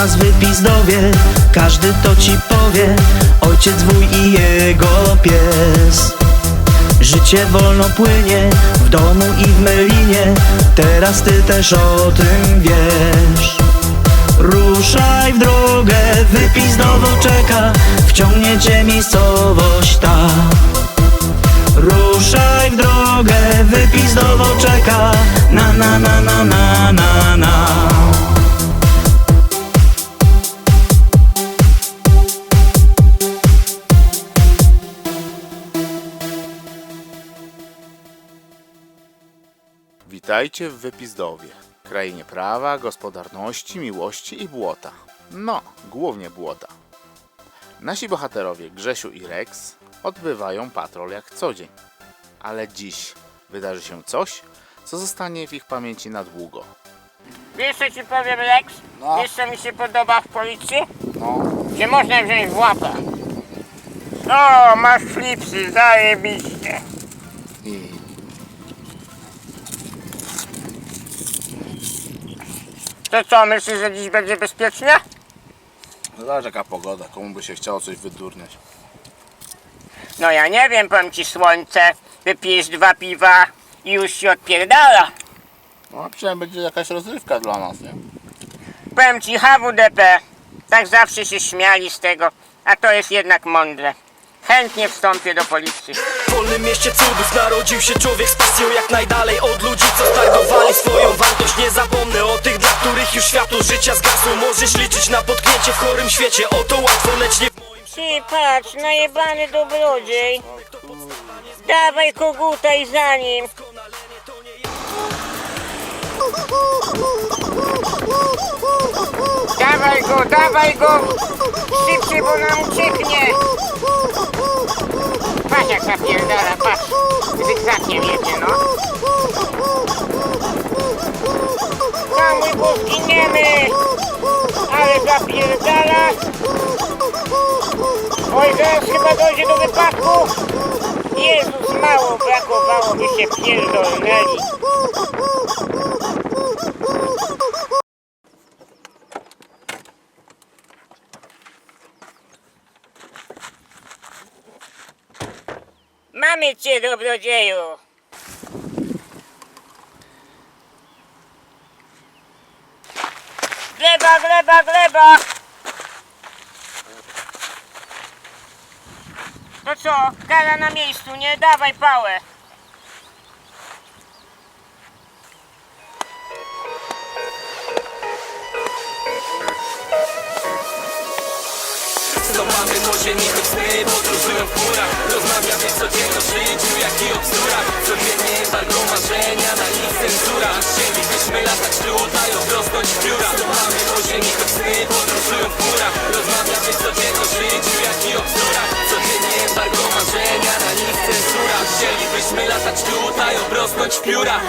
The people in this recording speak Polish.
nas wypizdowie Każdy to ci powie Ojciec, wuj i jego pies. Życie wolno płynie w domu i w Melinie Teraz ty też o tym wiesz. Ruszaj w drogę, wypizdowo czeka Wciągnie cię miejscowość ta. Ruszaj w drogę, wypizdowo czeka na na na na na Witajcie w Wypizdowie, krainie prawa, gospodarności, miłości i błota. No, głównie błota. Nasi bohaterowie Grzesiu i Rex odbywają patrol jak co dzień. Ale dziś wydarzy się coś, co zostanie w ich pamięci na długo. Wiesz co ci powiem Lex? No. Wiesz co mi się podoba w policji? No, Że można wziąć w łapę. O, masz flipsy, zajebiście. To co, myślisz, że dziś będzie bezpiecznie? no zobacz jaka pogoda, komu by się chciało coś wydurniać. No ja nie wiem, powiem ci słońce, wypijesz dwa piwa i już się odpierdala. No a przynajmniej będzie jakaś rozrywka dla nas, nie? Powiem ci HWDP, tak zawsze się śmiali z tego, a to jest jednak mądre. Chętnie wstąpię do policji. W wolnym mieście cudów narodził się człowiek z pasją jak najdalej od ludzi, co stargowali swoją wartość Nie zapomnę o tych, których już światło życia zgasło Możesz liczyć na potknięcie w chorym świecie, o to łatwo, lecz nie w moim Ty patrz, najebany dobrodziej. Dawaj koguta i za nim. Dawaj go, dawaj go! Szybciej, bo nam ucieknie! Patrz jak zapierdala, patrz! Zygzakiem jedzie, no! Bo zginiemy! Ale zapierdala! Oj, zaraz chyba dojdzie do wypadku! Jezus, mało brakowało, by się pierdolnęli! Mamy cię, dobrodzieju! Gleba, gleba, gleba! To co, kara na miejscu, nie? Dawaj pałę! Mamy po ziemi, to sny podróżują w chmurach Rozmawiamy codziennie o życiu, jak Latać tutaj, obrosnąć w biura Co mamy po ziemi, to sny podróżują w chmurach. Rozmawiamy codziennie o życiu, jak i o bzdurach. Codziennie embargo marzenia, na nich cenzura. Chcielibyśmy latać tutaj, obrosnąć w pióra